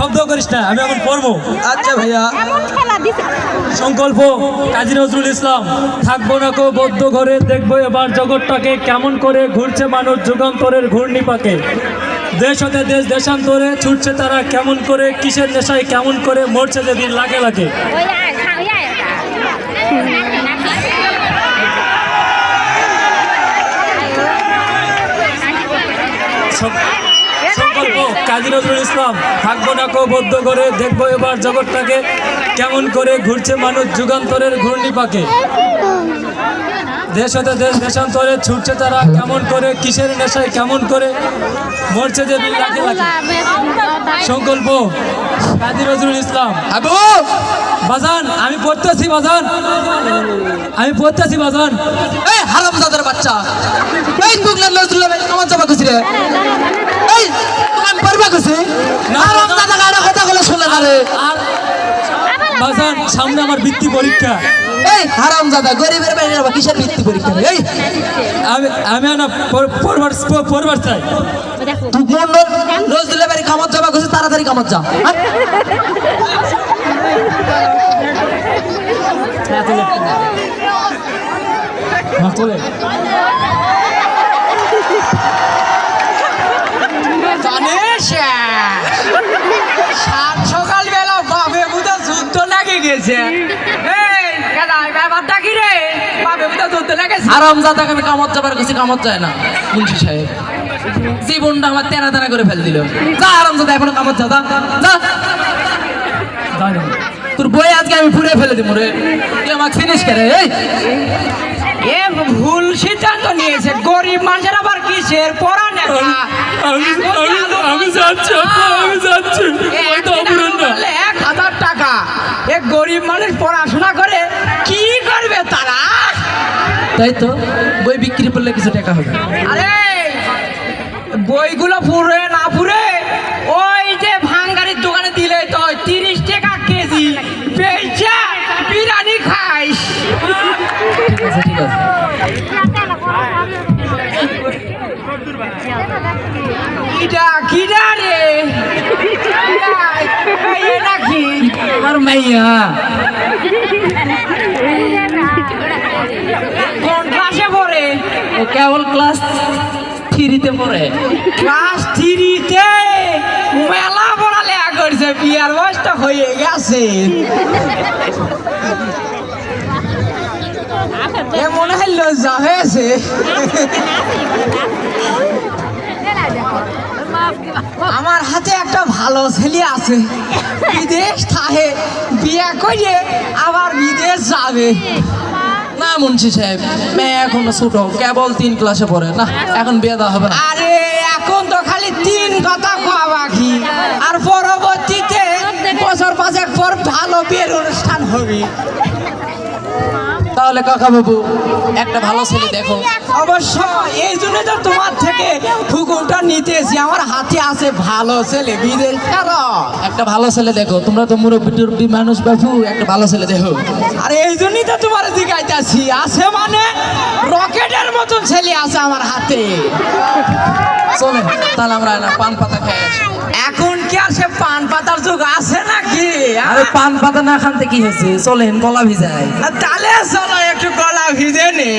শব্দ করিস না আমি এখন পড়ব। আচ্ছা ভাইয়া। সংকল্প কাজী নজরুল ইসলাম থাকব না কো বদ্ধ ঘরে দেখব এবার জগৎটাকে কেমন করে ঘুরছে মানুষ যুগান্তরের ঘূর্ণি পাকে দেশ হতে দেশ দেশান্তরে ছুটছে তারা কেমন করে কিসের নেশায় কেমন করে মরছে যে দিন লাগে লাগে। সব- কাজী নজরুল ইসলাম থাকব না কো বদ্ধ করে দেখব এবার জগৎটাকে কেমন করে ঘুরছে মানুষ যুগান্তরের ঘূর্ণি পাকে দেশ হতে দেশ দেশান্তরে ছুটছে তারা কেমন করে কিসের নেশায় কেমন করে মরছে যে সংকল্প কাজী নজরুল ইসলাম। আবু! বাজান আমি পড়তেছি বাজান। আমি পড়তেছি বাজান। এই হারাম দাদার বাচ্চা। এই নজরুল আমার জমা খুশি রে। এই পারবা খুশি না, হারাম দাদা গাড়া কথা বলে শুনে না আর বাজান সামনে আমার বৃত্তি পরীক্ষা। এই হারাম দাদা গরিবের বাইরে আবার কিসের বৃত্তি পরীক্ষা এই। আমি আমি না পড়বার পড়বার চাই। তুই কোন নজরুল ভাই কামত জমা খুশি তাড়াতাড়ি কামত যা। হ্যাঁ? হ্যাঁ তোলে জানিস সাত সকালবেলা বাপে বুধা যুদ্ধ লাগে গেছে এই কেডা ব্যাপারটা কি রে বাপে বুধা দাদাকে আমি কামত যাবার কামত যায় না। মুন্সি সাহেব জীবনটা আমার তেনা তেনা করে ফেল দিল। যা এখনও কামত যা। তোর বই আজকে আমি পুড়ে ফেলে দিব রে। তুই আমাকে ফিনিশ করে এই। এ ভুল সিদ্ধান্ত নিয়েছে গরিব মানুষের আবার কিসের পড়া নেতা আমি আমি যাচ্ছি আমি যাচ্ছি। এক হাজার টাকা। এ গরিব মানুষ পড়াশোনা করে কি করবে তারা? তাই তো? বই বিক্রি করলে কিছু টাকা হবে। আরে বইগুলো পুরে না পুরে ওই যে ভাঙ্গারির দোকানে দিলে তো তিরিশ টাকা কেজি বেচা বিরিয়ানি খাইস। ঠিক আছে ঠিক আছে। কিডা কিডা রে? কিডা? এই এ নাকি? আমার মাইয়া কোন ক্লাসে পড়ে ও কেবল ক্লাস থ্রিতে পড়ে। ক্লাস থ্রিতে মেলা পড়ালেখা করছে বিয়ার বয়সটা হয়ে গেছে। মনে হয় লজ্জা হয়েছে। আমার হাতে একটা ভালো ছেলে আছে। বিদেশ থাকে, বিয়ে করে আবার বিদেশ যাবে। না মুন্সি সাহেব, মেয়ে এখন ছোট, কেবল তিন ক্লাসে পড়ে, না? এখন বিয়ে দেওয়া হবে আরে, এখন তো খালি তিন কথা খাওয়া বাকি। আর পরবর্তীতে বছর পাঁচেক পর ভালো বিয়ের অনুষ্ঠান হবে। তাহলে কাকা বাবু একটা ভালো ছেলে দেখো। অবশ্য এই জন্য তো তোমার থেকে হুকুমটা নিতেছি আমার হাতে আছে ভালো ছেলে বিদেশ একটা ভালো ছেলে দেখো তোমরা তো মুরব্বী টুরব্বী মানুষ বাবু একটা ভালো ছেলে দেখো। আর এই জন্যই তো তোমার দিকাইতেছি আছে মানে রকেটের মতন ছেলে আছে আমার হাতে। চলেন তাহলে আমরা পান পাতা আসি। এখন কি আর সে পান পাতার যুগ আছে আ? আরে পান পাতা না খানতে কি হয়েছে? চলেন গলা ভিজাই। আর তাহলে চলো একটু গলা ভিজে নে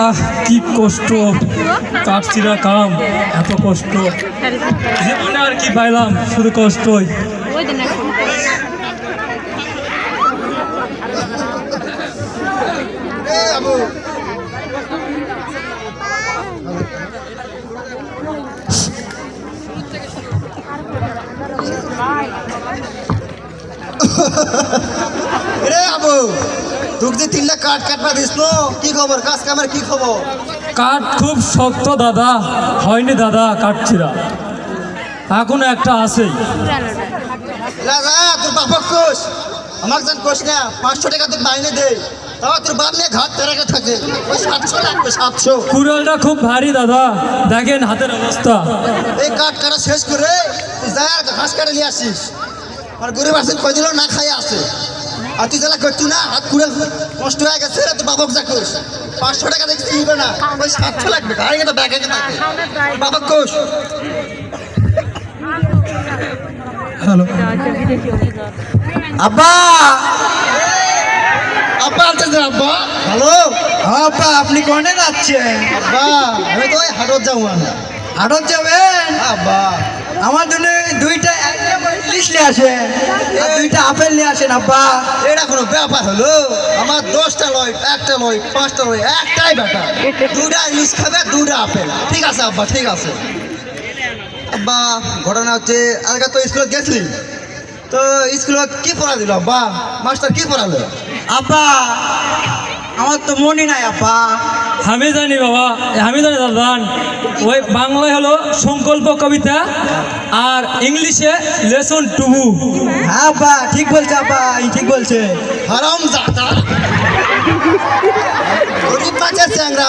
আহ, কি কষ্ট। কাটছিরা কাম, এত কষ্ট। জীবনে আর কি পাইলাম, শুধু কষ্টই। রে আবু। যে তিনটা কাঠ কাটবা দিস কি খবর? কাজ কামের কি খবর? কাঠ খুব শক্ত দাদা। হয়নি দাদা কাটছিরা। এখনও একটা আছেই রাজা তোর বাপক কোষ। আমাকে জান কোষ না পাঁচশো টাকা তোর মাইনে দে। তাও তোর বাপ নিয়ে ঘাট তেরাকে থাকে। ওই সাতশো লাগবে সাতশো। কুড়ালটা খুব ভারী দাদা। দেখেন হাতের অবস্থা। এই কাঠ কাটা শেষ করে তুই যা আর ঘাস কাটে নিয়ে আসিস। আর গরিব আসেন দিল না খাই আসে। আর তুই যারা করছু না? হাত কুড়ে নষ্ট হয়ে গেছে রে, তুই বাবক যা কোষ। পাঁচশো টাকা দেখছি নিবে না। ওই সাতশো লাগবে গাড়ি একটা ব্যাগে থাকে। বাবক কোষ। আব্বা! আব্বা আনতে আব্বা। হ্যালো। আব্বা আপনি কনে যাচ্ছেন? আব্বা আমি তো হাটত যাব। হাটত যাবেন? আব্বা। আমার জন্য দুইটা ইলিশ নিয়ে দুইটা আপেল নিয়ে আসেন আব্বা। এটা কোনো ব্যাপার হলো? আমার দশটা লয় একটা লয় পাঁচটা লয় একটাই দুটা ইলিশ খাবে দুটা আপেল। ঠিক আছে আব্বা ঠিক আছে। আব্বা ঘটনা হচ্ছে আজকে তো স্কুলে গেছিলি তো স্কুলত কি পড়া দিল আব্বা? মাস্টার কি পড়ালো? আব্বা আমার তো মনে নাই আব্বা। আমি জানি বাবা আমি জানি দাদান। ওই বাংলায় হলো সংকল্প কবিতা আর ইংলিশে লেসন টুবু। হ্যাঁ বা ঠিক বলছে আব্বা এই ঠিক বলছে। হারাম জাতা গরিব বাচ্চা চ্যাংরা।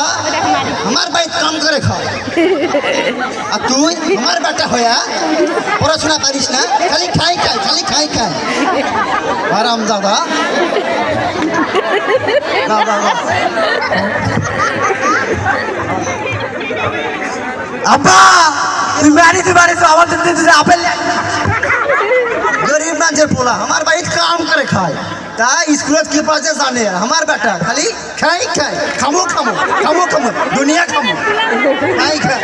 আমার বাড়িতে কাম করে খাও। আর তুই আমার বেটা হইয়া পড়াশোনা পারিস না, খালি খাই খাই, খালি খাই খাই। হারাম দাদা। আব্বা, তুমি বাড়িতে বাড়িতে আমার আপেল গরিব মানুষের পোলা, আমার বাড়িতে কাম করে খায়। তাই স্কুলত কি পাচ্ছে জানে আমার বেটা খালি খাই খাই। খামো খামো খামো খামো। দুনিয়া খামো। খাই খাই।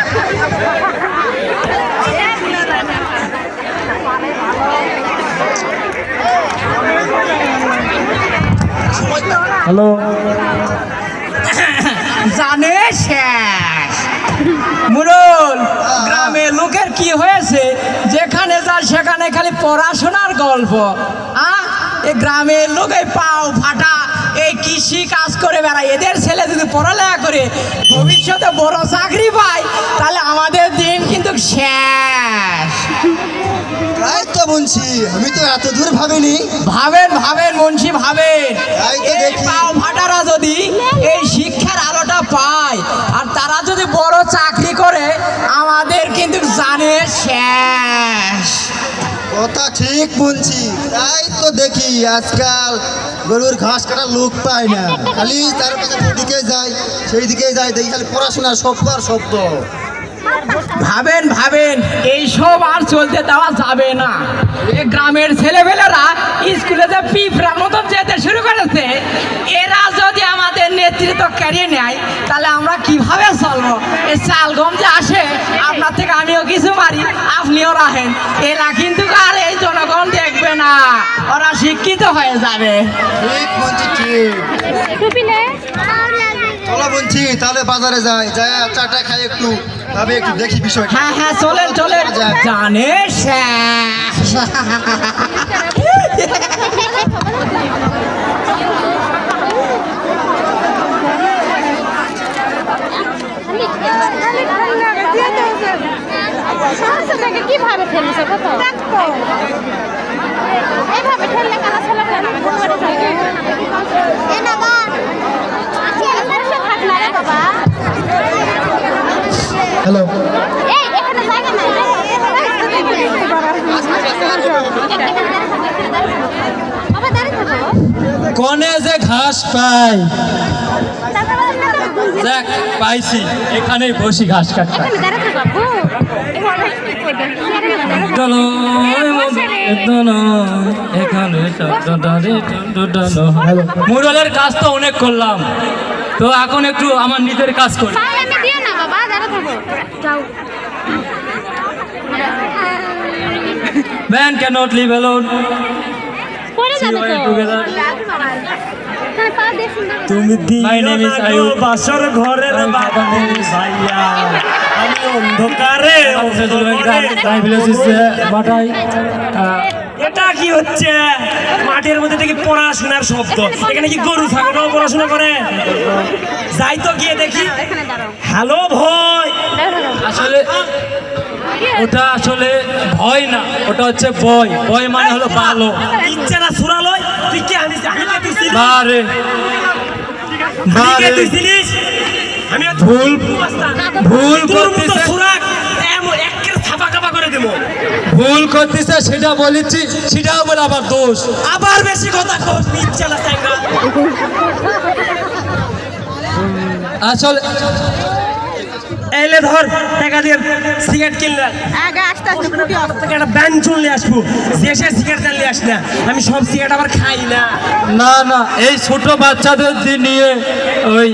হ্যালো। জানে শেষ। মুরল গ্রামে লোকের কি হয়েছে? যেখানে যায় সেখানে খালি পড়াশোনার গল্প। আ এই গ্রামের লোক এই পাও ফাটা এই কৃষি কাজ করে বেড়ায়। এদের ছেলে যদি পড়ালেখা করে ভবিষ্যতে বড় চাকরি পায় তাহলে আমাদের দিন কিন্তু শেষ। তাই তো বলছি আমি তো এত দূর ভাবিনি। ভাবেন ভাবেন মুন্সি ভাবেন। এই পাও ফাটারা যদি এই শিক্ষার আলোটা পায় আর তারা যদি বড় চাকরি করে আমাদের কিন্তু জানে শেষ। কথা ঠিক বলছি। তাই তো দেখি আজকাল গরুর ঘাস কাটা লোক পায় না। খালি তার দিকে যায় সেই দিকে যায়, দেখি খালি পড়াশোনা সব আর শব্দ। ভাবেন ভাবেন। এইসব আর চলতে দেওয়া যাবে না। এ গ্রামের ছেলেপেলেরা স্কুলে যে পিঁপড়ার মতন যেতে শুরু করেছে এরা যদি আমাদের নেতৃত্ব কেড়ে নেয় তাহলে আমরা কীভাবে চলবো? এই চালগম যে আসে আপনার থেকে আমিও কিছু মারি আপনিও রাখেন। এরা কিন্তু আর এই জনগণ দেখবে না। ওরা শিক্ষিত হয়ে যাবে। বলছি ঠিক। চলো বলছি তাহলে বাজারে যাই। যাই চাটা খাই একটু। তবে একটু দেখি বিষয়টা। হ্যাঁ হ্যাঁ চলেন চলেন। জানে কীভাবে ঠেলেছে কত এইভাবে ঠেললে কেন ছেলে এ হ্যালো। এই এখানে জায়গা নাই বাবা দাঁড়িয়ে থাকো কনে যে ঘাস পাই দেখ পাইছি। এখানেই বসি ঘাস কাটতে। মুরলের কাজ তো অনেক করলাম। তো এখন একটু আমার নিজের কাজ করি। বাবা দাঁড়িয়ে থাকো যাও man can not leave alone পরে যাবে See you all তো together. হ্যাঁ তুমি My name is Ayub. বাসর ঘরের My father name is- ভাইয়া আমি অন্ধকারে My এটা কি হচ্ছে? মাঠের মধ্যে থেকে পড়াশোনার শব্দ। এখানে কি গরু ছাগলও পড়াশোনা করে? যাই তো গিয়ে দেখি। এখানে হ্যালো ভয়। আসলে ওটা আসলে ভয় না ওটা হচ্ছে বয়। বয় মানে হলো ভালো ইচ্ছা না সুরালয় তুই কি আনিস? বারে বারে ভুল ভুল করতেছে। ভুল করতেছে সেটা বলেছি সেটাও বলে আবার দোষ। আবার বেশি কথা আসলে এলে ধর টাকা দিয়ে সিগারেট কিনলাম আগে আস্তে আস্তে ফুটি হবে। থেকে একটা ব্যান চলে আসব। যে সে সিগারেট জানলে আস না। আমি সব সিগারেট আবার খাই না। না না এই ছোট বাচ্চাদের দিয়ে নিয়ে ওই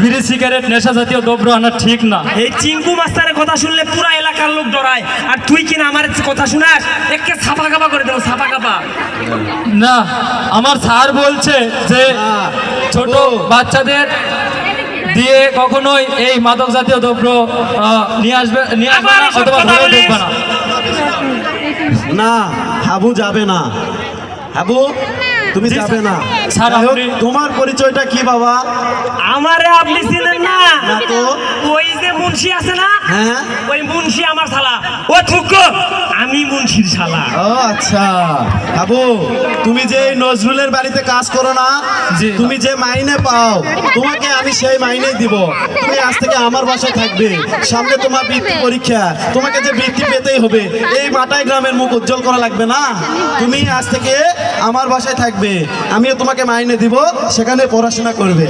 বিড়ি সিগারেট নেশা জাতীয় দ্রব্য আনা ঠিক না। এই চিঙ্কু মাস্টারের কথা শুনলে পুরা এলাকার লোক ডরায়। আর তুই কিনা আমার কথা শুনাস? একে ছাপা কাপা করে দেবো ছাপা কাপা। না আমার স্যার বলছে যে ছোট বাচ্চাদের দিয়ে কখনোই এই মাদক জাতীয় দ্রব্য নিয়ে আসবে নিয়ে আসবে না অথবা না হাবু যাবে না। হাবু? তুমি যাবে না। স্যার, তোমার পরিচয়টা কি বাবা? আমারে আপনি চিনেন না। না তো। ওই যে মুন্সি আছে না? হ্যাঁ। ওই মুন্সি আমার শালা। ও থুকো আমি মুন্সির শালা। ও আচ্ছা। হাবু তুমি যে নজরুলের বাড়িতে কাজ করো না তুমি যে মাইনে পাও তোমাকে আমি সেই মাইনে দিব। তুমি আজ থেকে আমার বাসায় থাকবে। সামনে তোমার বৃত্তি পরীক্ষা। তোমাকে যে বৃত্তি পেতেই হবে এই মাটাই গ্রামের মুখ উজ্জ্বল করা লাগবে না? তুমি আজ থেকে আমার বাসায় থাকবে। আমিও তোমাকে মাইনে দিব সেখানে পড়াশোনা করবে।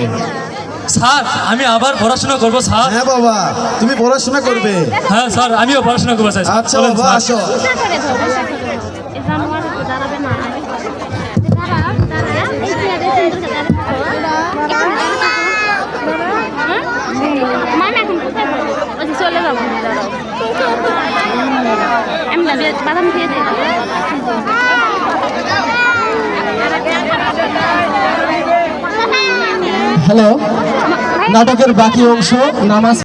স্যার আমি আবার পড়াশোনা করব স্যার। হ্যাঁ বাবা তুমি পড়াশোনা করবে। হ্যাঁ স্যার আমিও পড়াশোনা করব স্যার। আচ্ছা বাবা আসো। হ্যাঁ? মানে চলে যাব আমি বাদাম- দিয়ে দিই হ্যালো নাটকের বাকি অংশ নামাজ